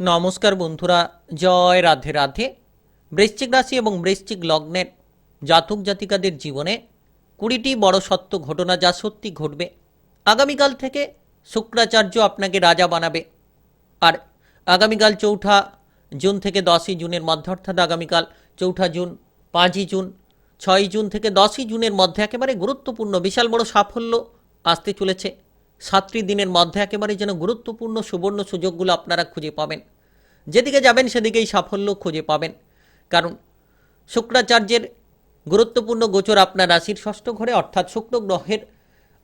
নমস্কার বন্ধুরা, জয় রাধে রাধে। বৃশ্চিক রাশি এবং বৃশ্চিক লগ্নের জাতক জাতিকাদের জীবনে কুড়িটি বড় সত্য ঘটনা যা সত্যি ঘটবে। আগামীকাল থেকে শুক্রাচার্য আপনাকে রাজা বানাবে। আর আগামীকাল চৌঠা জুন থেকে দশই জুনের মধ্যে, অর্থাৎ আগামীকাল চৌঠা জুন, পাঁচই জুন, ছয়ই জুন থেকে দশই জুনের মধ্যে একেবারে গুরুত্বপূর্ণ, বিশাল বড় সাফল্য আসতে চলেছে। সাতটি দিনের মধ্যে একেবারে যেন গুরুত্বপূর্ণ সুবর্ণ সুযোগগুলো আপনারা খুঁজে পাবেন। যেদিকে যাবেন সেদিকেই সাফল্য খুঁজে পাবেন। কারণ শুক্রাচার্যের গুরুত্বপূর্ণ গোচর আপনার রাশির ষষ্ঠ ঘরে অর্থাৎ শুক্র গ্রহের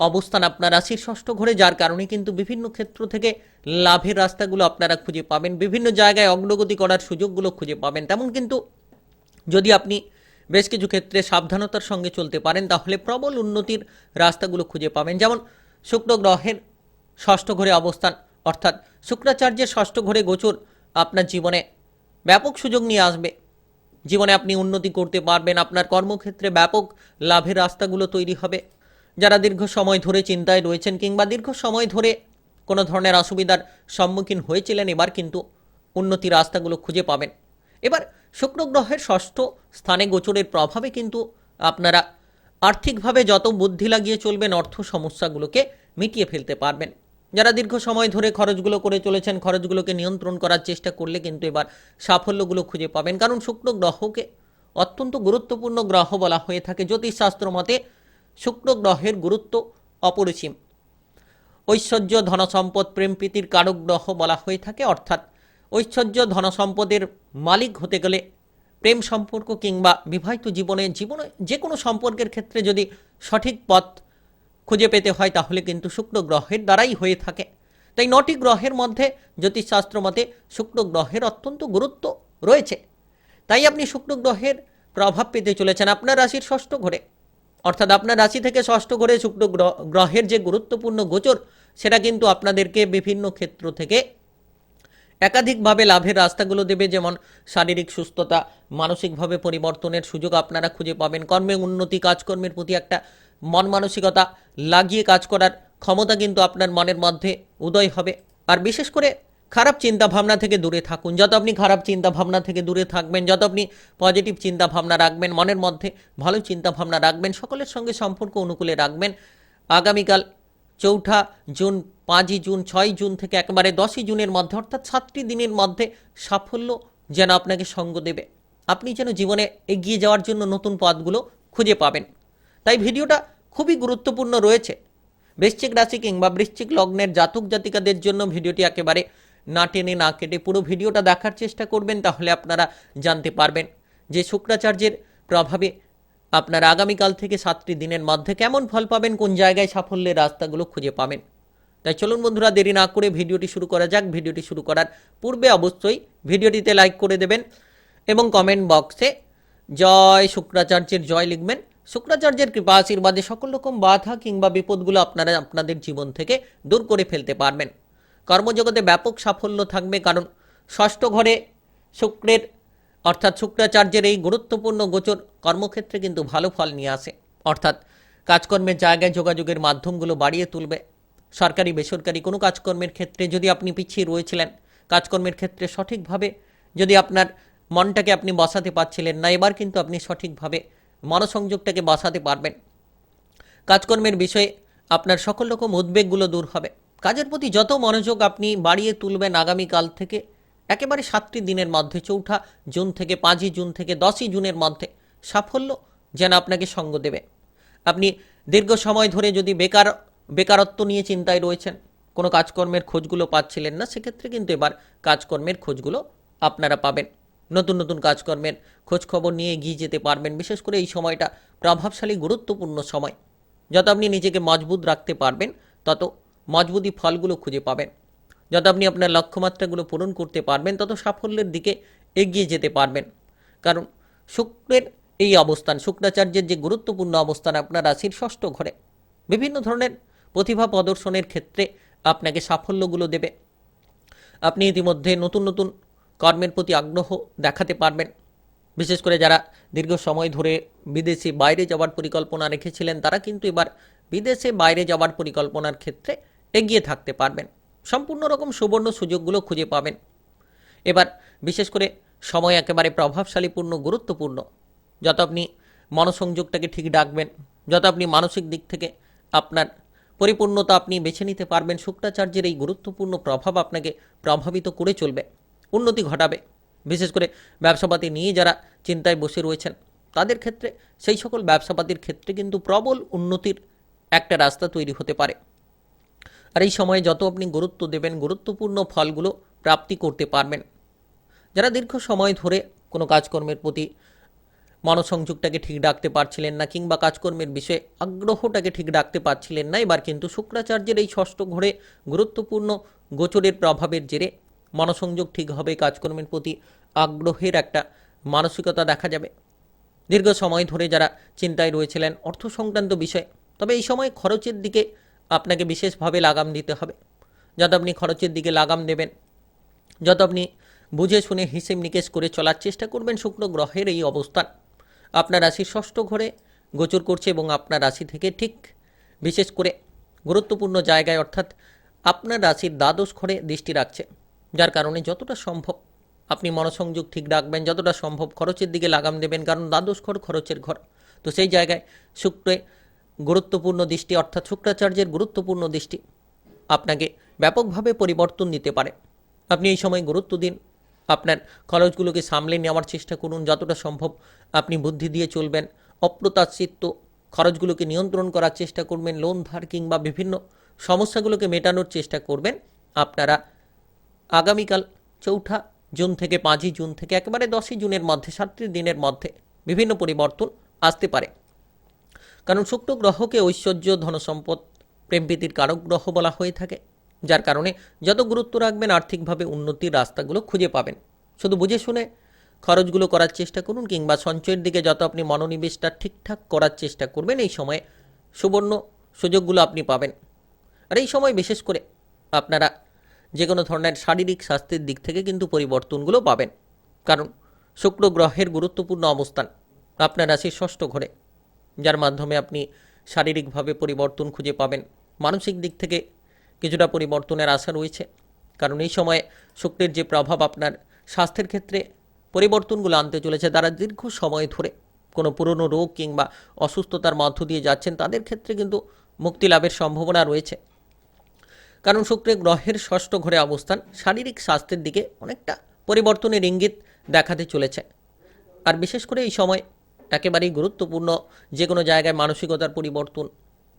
অবস্থান আপনার রাশির ষষ্ঠ ঘরে, যার কারণে কিন্তু বিভিন্ন ক্ষেত্র থেকে লাভের রাস্তাগুলো আপনারা খুঁজে পাবেন। বিভিন্ন জায়গায় অগ্রগতি করার সুযোগগুলো খুঁজে পাবেন। তেমন কিন্তু যদি আপনি বেশ কিছু ক্ষেত্রে সাবধানতার সঙ্গে চলতে পারেন, তাহলে প্রবল উন্নতির রাস্তাগুলো খুঁজে পাবেন। যেমন শুক্র গ্রহের ষষ্ঠ ঘরে অবস্থান, অর্থাৎ শুক্রাচার্যের ষষ্ঠ ঘরে গোচর আপনার জীবনে ব্যাপক সুযোগ নিয়ে আসবে। জীবনে আপনি উন্নতি করতে পারবেন, আপনার কর্মক্ষেত্রে ব্যাপক লাভের রাস্তাগুলো তৈরি হবে। যারা দীর্ঘ সময় ধরে চিন্তায় রয়েছেন কিংবা দীর্ঘ সময় ধরে কোনো ধরনের অসুবিধার সম্মুখীন হয়েছিলেন, এবার কিন্তু উন্নতি রাস্তাগুলো খুঁজে পাবেন। এবার শুক্র গ্রহের ষষ্ঠ স্থানে গোচরের প্রভাবে কিন্তু আপনারা আর্থিকভাবে যত বুদ্ধি লাগিয়ে চলবেন, অর্থ সমস্যাগুলোকে মিটিয়ে ফেলতে পারবেন। যারা দীর্ঘ সময় ধরে খরচগুলো করে চলেছেন, খরচগুলোকে নিয়ন্ত্রণ করার চেষ্টা করলে কিন্তু এবার সাফল্যগুলো খুঁজে পাবেন। কারণ শুক্র গ্রহকে অত্যন্ত গুরুত্বপূর্ণ গ্রহ বলা হয়ে থাকে। জ্যোতিষশাস্ত্র মতে শুক্র গ্রহের গুরুত্ব অপরিসীম। ঐশ্বর্য ধনসম্পদ প্রেম প্রীতির কারক গ্রহ বলা হয়ে থাকে। অর্থাৎ ঐশ্বর্য ধনসম্পদের মালিক হতে গেলে প্রেম সম্পর্ক কিংবা বিবাহিত জীবনে জীবনে যে কোনো সম্পর্কের ক্ষেত্রে যদি সঠিক পথ খুঁজে পেতে হয় তাহলে কিন্তু শুক্র গ্রহের দ্বারাই হয়ে থাকে। তাই নটি গ্রহের মধ্যে জ্যোতিষশাস্ত্র মতে শুক্র গ্রহের অত্যন্ত গুরুত্ব রয়েছে। তাই আপনি শুক্র গ্রহের প্রভাব পেতে চলেছেন আপনার রাশির ষষ্ঠ ঘরে। অর্থাৎ আপনার রাশি থেকে ষষ্ঠ ঘরে শুক্র গ্রহ- গ্রহের যে গুরুত্বপূর্ণ গোচর, সেটা কিন্তু আপনাদেরকে বিভিন্ন ক্ষেত্র থেকে একাধিকভাবে লাভের রাস্তাগুলো দেবে। যেমন শারীরিক সুস্থতা, মানসিকভাবে পরিবর্তনের সুযোগ আপনারা খুঁজে পাবেন। কর্মে উন্নতি, কাজকর্মের প্রতি একটা মন মানসিকতা লাগিয়ে কাজ করার ক্ষমতা কিন্তু আপনার মনের মধ্যে উদয় হবে। আর বিশেষ করে খারাপ চিন্তা ভাবনা থেকে দূরে থাকুন। যত আপনি খারাপ চিন্তা ভাবনা থেকে দূরে থাকবেন, যত আপনি পজিটিভ চিন্তা ভাবনা রাখবেন, মনের মধ্যে ভালো চিন্তা ভাবনা রাখবেন, সকলের সঙ্গে সম্পর্ক অনুকূলে রাখবেন। আগামীকাল চৌঠা জুন, পাঁচই জুন ছয় জুন থেকে একেবারে দশই জুনের মধ্যে, অর্থাৎ সাতটি দিনের মধ্যে সাফল্য যেন আপনাকে সঙ্গ দেবে। আপনি যেন জীবনে এগিয়ে যাওয়ার জন্য নতুন পথগুলো খুঁজে পাবেন। তাই ভিডিওটা খুবই গুরুত্বপূর্ণ রয়েছে। বৃশ্চিক রাশি কিংবা বৃশ্চিক লগ্নের জাতক জাতিকাদের জন্য ভিডিওটি একেবারে না টেনে না কেটে পুরো ভিডিওটা দেখার চেষ্টা করবেন, তাহলে আপনারা জানতে পারবেন যে শুক্রাচার্যের প্রভাবে আপনারা আগামীকাল থেকে সাতটি দিনের মধ্যে কেমন ফল পাবেন, কোন জায়গায় সাফল্যের রাস্তাগুলো খুঁজে পাবেন। তাই চলুন বন্ধুরা, দেরি না করে ভিডিওটি শুরু করা যাক। ভিডিওটি শুরু করার পূর্বে অবশ্যই ভিডিওটিতে লাইক করে দেবেন এবং কমেন্ট বক্সে জয় শুক্রাচার্যের জয় লিখবেন। শুক্রাচার্যের কৃপা আশীর্বাদে সকল রকম বাধা কিংবা বিপদগুলো আপনারা আপনাদের জীবন থেকে দূর করে ফেলতে পারবেন। কর্মজগতে ব্যাপক সাফল্য থাকবে কারণ ষষ্ঠ ঘরে শুক্রের, অর্থাৎ শুক্রাচার্যের এই গুরুত্বপূর্ণ গোচর কর্মক্ষেত্রে কিন্তু ভালো ফল নিয়ে আসে। অর্থাৎ কাজকর্মের জায়গায় যোগাযোগের মাধ্যমগুলো বাড়িয়ে তুলবে। সরকারি, বেসরকারি কোনো কাজকর্মের ক্ষেত্রে যদি আপনি পিছিয়ে রয়েছিলেন, কাজকর্মের ক্ষেত্রে সঠিকভাবে যদি আপনার মনটাকে আপনি বসাতে পারছিলেন না, এবার কিন্তু আপনি সঠিকভাবে মনসংযোগটাকে বসাতে পারবেন। কাজকর্মের বিষয়ে আপনার সকল রকম উদ্বেগগুলো দূর হবে। কাজের প্রতি যত মনোযোগ আপনি বাড়িয়ে তুলবেন আগামীকাল থেকে, একেবারে সাতটি দিনের মধ্যে, চৌঠা জুন থেকে পাঁচই জুন থেকে দশই জুনের মধ্যে সাফল্য যেন আপনাকে সঙ্গ দেবে। আপনি দীর্ঘ সময় ধরে যদি বেকার, বেকারত্ব নিয়ে চিন্তায় রয়েছেন, কোনো কাজকর্মের খোঁজগুলো পাচ্ছিলেন না, সেক্ষেত্রে কিন্তু এবার কাজকর্মের খোঁজগুলো আপনারা পাবেন। নতুন নতুন কাজকর্মের খোঁজ খবর নিয়ে এগিয়ে যেতে পারবেন। বিশেষ করে এই সময়টা প্রভাবশালী, গুরুত্বপূর্ণ সময়। যত আপনি নিজেকে মজবুত রাখতে পারবেন, তত মজবুতি ফলগুলো খুঁজে পাবেন। যত আপনি আপনার লক্ষ্যমাত্রাগুলো পূরণ করতে পারবেন, তত সাফল্যের দিকে এগিয়ে যেতে পারবেন। কারণ শুক্রের এই অবস্থান, শুক্রাচার্যের যে গুরুত্বপূর্ণ অবস্থান আপনার রাশির ষষ্ঠ ঘরে, বিভিন্ন ধরনের প্রতিভা প্রদর্শনের ক্ষেত্রে আপনাকে সাফল্যগুলো দেবে। আপনি ইতিমধ্যে নতুন নতুন কর্মের প্রতি আগ্রহ দেখাতে পারবেন। বিশেষ করে যারা দীর্ঘ সময় ধরে বিদেশে বাইরে যাওয়ার পরিকল্পনা রেখেছিলেন, তারা কিন্তু এবার বিদেশে বাইরে যাওয়ার পরিকল্পনার ক্ষেত্রে এগিয়ে থাকতে পারবেন। সম্পূর্ণ রকম সুবর্ণ সুযোগগুলো খুঁজে পাবেন। এবার বিশেষ করে সময় একেবারে প্রভাবশালীপূর্ণ, গুরুত্বপূর্ণ। যত আপনি মনসংযোগটাকে ঠিক ডাকবেন যত আপনি মানসিক দিক থেকে আপনার পরিপূর্ণতা আপনি বেছে নিতে পারবেন, শুক্রাচার্যের এই গুরুত্বপূর্ণ প্রভাব আপনাকে প্রভাবিত করে চলবে। উন্নতি ঘটাবে। বিশেষ করে ব্যবসাপাতি নিয়ে যারা চিন্তায় বসে রয়েছেন, তাদের ক্ষেত্রে সেই সকল ব্যবসাপাতির ক্ষেত্রে কিন্তু প্রবল উন্নতির একটা রাস্তা তৈরি হতে পারে। আর এই সময়ে যত আপনি গুরুত্ব দেবেন, গুরুত্বপূর্ণ ফলগুলো প্রাপ্তি করতে পারবেন। যারা দীর্ঘ সময় ধরে কোনো কাজকর্মের প্রতি মনসংযোগটাকে ঠিক রাখতে পারছিলেন না কিংবা কাজকর্মের বিষয়ে আগ্রহটাকে ঠিক রাখতে পারছিলেন না, এবার কিন্তু শুক্রাচার্যের এই ষষ্ঠ ঘরে গুরুত্বপূর্ণ গোচরের প্রভাবের জেরে মনসংযোগ ঠিক হবে, কাজকর্মের প্রতি আগ্রহের একটা মানসিকতা দেখা যাবে। দীর্ঘ সময় ধরে যারা চিন্তায় রয়েছিলেন অর্থ সংক্রান্ত বিষয়, তবে এই সময় খরচের দিকে আপনাকে বিশেষভাবে লাগাম দিতে হবে। যত আপনি খরচের দিকে লাগাম দেবেন, যত আপনি বুঝে শুনে হিসেব নিকেশ করে চলার চেষ্টা করবেন শুক্র গ্রহের এই অবস্থান। আপনার রাশির ষষ্ঠ ঘরে গোচর করছে এবং আপনার রাশি থেকে ঠিক বিশেষ করে গুরুত্বপূর্ণ জায়গায় অর্থাৎ আপনার রাশির দ্বাদশ ঘরে দৃষ্টি রাখছে। যার কারণে যতটা সম্ভব আপনি মনসংযোগ ঠিক রাখবেন, যতটা সম্ভব খরচের দিকে লাগাম দেবেন, কারণ দ্বাদশ ঘর খরচের ঘর। তো সেই জায়গায় শুক্রে গুরুত্বপূর্ণ দৃষ্টি, অর্থাৎ শুক্রাচার্যের গুরুত্বপূর্ণ দৃষ্টি আপনাকে ব্যাপকভাবে পরিবর্তন দিতে পারে। আপনি এই সময় গুরুত্ব দিন, আপনার খরচগুলোকে সামলে নেওয়ার চেষ্টা করুন, যতটা সম্ভব আপনি বুদ্ধি দিয়ে চলবেন, অপ্রত্যাশিত খরচগুলোকে নিয়ন্ত্রণ করার চেষ্টা করবেন লোন ধার কিংবা বিভিন্ন সমস্যাগুলোকে মেটানোর চেষ্টা করবেন। আপনারা আগামীকাল চৌঠা জুন থেকে পাঁচই জুন থেকে একেবারে দশই জুনের মধ্যে সাতটি দিনের মধ্যে বিভিন্ন পরিবর্তন আসতে পারে। কারণ শুক্র গ্রহকে ঐশ্বর্য, ধনসম্পদ প্রেমপ্রীতির কারক গ্রহ বলা হয়ে থাকে, যার কারণে যত গুরুত্ব রাখবেন, আর্থিকভাবে উন্নতির রাস্তাগুলো খুঁজে পাবেন। শুধু বুঝে শুনে খরচগুলো করার চেষ্টা করুন, কিংবা সঞ্চয়ের দিকে যত আপনি মনোনিবেশটা ঠিকঠাক করার চেষ্টা করবেন, এই সময়ে সুবর্ণ সুযোগগুলো আপনি পাবেন। আর এই সময় বিশেষ করে আপনারা যে কোনো ধরনের শারীরিক স্বাস্থ্যের দিক থেকে কিন্তু পরিবর্তনগুলো পাবেন। কারণ শুক্র গ্রহের গুরুত্বপূর্ণ অবস্থান আপনার রাশির ষষ্ঠ ঘরে। যার মাধ্যমে আপনি শারীরিকভাবে পরিবর্তন খুঁজে পাবেন। মানসিক দিক থেকে কিছুটা পরিবর্তনের আশা রয়েছে। কারণ এই সময়ে শুক্রের যে প্রভাব আপনার স্বাস্থ্যের ক্ষেত্রে পরিবর্তনগুলো আনতে চলেছে, তারা দীর্ঘ সময় ধরে কোনো পুরনো রোগ কিংবা অসুস্থতার মধ্য দিয়ে যাচ্ছেন, তাদের ক্ষেত্রে কিন্তু মুক্তি লাভের সম্ভাবনা রয়েছে। কারণ শুক্রের গ্রহের ষষ্ঠ ঘরে অবস্থান শারীরিক স্বাস্থ্যের দিকে অনেকটা পরিবর্তনের ইঙ্গিত দেখাতে চলেছে। আর বিশেষ করে এই সময় একেবারেই গুরুত্বপূর্ণ যে কোনো জায়গায় মানসিকতার পরিবর্তন,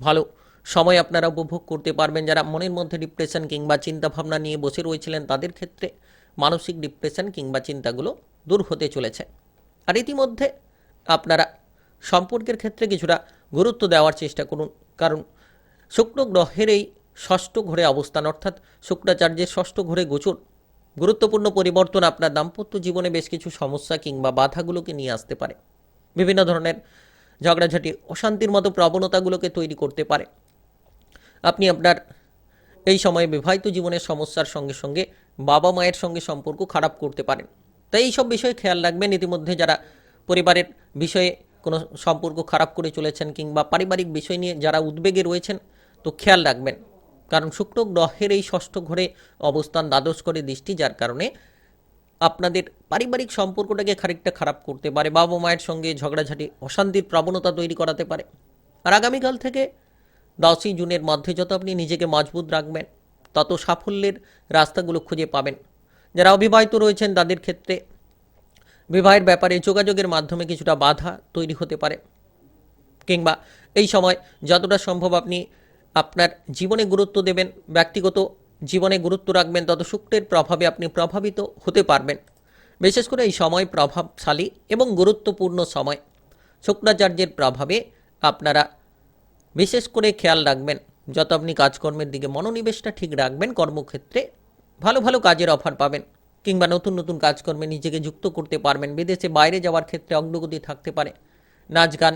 ভালো সময় আপনারা উপভোগ করতে পারবেন। যারা মনের মধ্যে ডিপ্রেশন কিংবা চিন্তাভাবনা নিয়ে বসে রয়েছিলেন, তাদের ক্ষেত্রে মানসিক ডিপ্রেশন কিংবা চিন্তাগুলো দূর হতে চলেছে। আর ইতিমধ্যে আপনারা সম্পর্কের ক্ষেত্রে কিছুটা গুরুত্ব দেওয়ার চেষ্টা করুন। কারণ শুক্র গ্রহের এই ষষ্ঠ ঘরে অবস্থান, অর্থাৎ শুক্রাচার্যের ষষ্ঠ ঘরে গোচর। গুরুত্বপূর্ণ পরিবর্তন আপনার দাম্পত্য জীবনে বেশ কিছু সমস্যা কিংবা বাধাগুলোকে নিয়ে আসতে পারে। বিভিন্ন ধরনের ঝগড়াঝাটি, অশান্তির মতো প্রবণতাগুলোকে তৈরি করতে পারে। আপনি আপনার এই সময়ে বিবাহিত জীবনের সমস্যার সঙ্গে সঙ্গে বাবা মায়ের সঙ্গে সম্পর্ক খারাপ করতে পারেন। তাই এই সব বিষয়ে খেয়াল রাখবেন। ইতিমধ্যে যারা পরিবারের বিষয়ে কোনো সম্পর্ক খারাপ করে চলেছেন কিংবা পারিবারিক বিষয় নিয়ে যারা উদ্বেগে রয়েছেন, তো খেয়াল রাখবেন। কারণ শুক্র গ্রহের এই ষষ্ঠ ঘরে অবস্থান দ্বাদশ করে দৃষ্টি, যার কারণে আপনাদের পারিবারিক সম্পর্কটাকে খানিকটা খারাপ করতে পারে, বাবা মায়ের সঙ্গে ঝগড়াঝাটি, অশান্তির প্রবণতা তৈরি করাতে পারে। আর আগামীকাল থেকে দশই জুনের মধ্যে যত আপনি নিজেকে মজবুত রাখবেন, তত সাফল্যের রাস্তাগুলো খুঁজে পাবেন। যারা অবিবাহিত রয়েছেন, তাদের ক্ষেত্রে বিবাহের ব্যাপারে যোগাযোগের মাধ্যমে কিছুটা বাধা তৈরি হতে পারে। কিংবা এই সময় যতটা সম্ভব আপনি আপনার জীবনে গুরুত্ব দেবেন, ব্যক্তিগত জীবনে গুরুত্ব রাখবেন, তত শুক্রের প্রভাবে আপনি প্রভাবিত হতে পারবেন। বিশেষ করে এই সময় প্রভাবশালী এবং গুরুত্বপূর্ণ সময়। শুক্রাচার্যের প্রভাবে আপনারা বিশেষ করে খেয়াল রাখবেন, যত আপনি কাজকর্মের দিকে মনোনিবেশটা ঠিক রাখবেন, কর্মক্ষেত্রে ভালো ভালো কাজের অফার পাবেন কিংবা নতুন নতুন কাজকর্মে নিজেকে যুক্ত করতে পারবেন, বিদেশে বাইরে যাওয়ার ক্ষেত্রে অগ্রগতি থাকতে পারে। নাচ গান,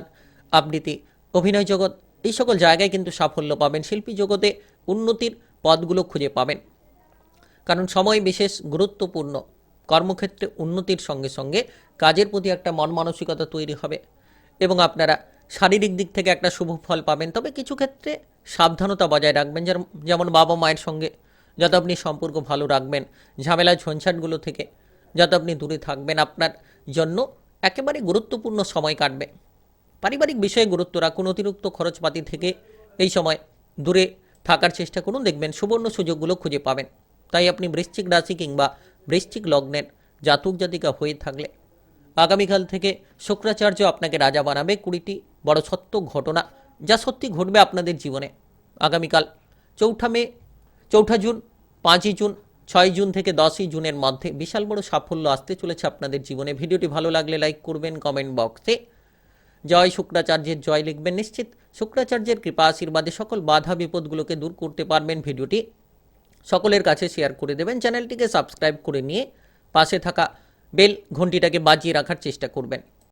আবৃত্তি, অভিনয় জগৎ এই সকল জায়গায় কিন্তু সাফল্য পাবেন। শিল্পী জগতে উন্নতির পথগুলো খুঁজে পাবেন। কারণ সময় বিশেষ গুরুত্বপূর্ণ। কর্মক্ষেত্রে উন্নতির সঙ্গে সঙ্গে কাজের প্রতি একটা মন মানসিকতা তৈরি হবে এবং আপনারা শারীরিক দিক থেকে একটা শুভ ফল পাবেন। তবে কিছু ক্ষেত্রে সাবধানতা বজায় রাখবেন। যেমন বাবা মায়ের সঙ্গে যাতে আপনি সম্পর্ক ভালো রাখবেন, ঝামেলা ঝঞ্ঝাটগুলো থেকে যাতে আপনি দূরে থাকবেন, আপনার জন্য একেবারে গুরুত্বপূর্ণ সময় কাটবে। পারিবারিক বিষয়ে গুরুত্ব রাখুন, অতিরিক্ত খরচপাতি থেকে এই সময় দূরে থাকার চেষ্টা করুন। দেখবেন সুবর্ণ সুযোগগুলো খুঁজে পাবেন। তাই আপনি বৃশ্চিক রাশি কিংবা বৃশ্চিক লগ্নের জাতক জাতিকা হয়ে থাকলে আগামীকাল থেকে শুক্রাচার্য আপনাকে রাজা বানাবে। কুড়িটি বড় সত্য ঘটনা যা সত্যি ঘটবে আপনাদের জীবনে। আগামীকাল চৌঠা মে, চৌঠা জুন, পাঁচই জুন, ছয় জুন থেকে দশই জুনের মধ্যে বিশাল বড় সাফল্য আসতে চলেছে আপনাদের জীবনে। ভিডিওটি ভালো লাগলে লাইক করবেন, কমেন্ট বক্সে জয় শুক্রাচার্যের জয় লিখবেন নিশ্চিত। শুক্রাচার্যের কৃপা আশীর্বাদে সকল বাধা বিপদগুলোকে দূর করতে পারবেন ভিডিওটি। সকলের কাছে শেয়ার করে দেবেন চ্যানেলটিকে সাবস্ক্রাইব করে নিয়ে পাশে থাকা বেল ঘন্টিটাকে বাজিয়ে রাখার চেষ্টা করবেন।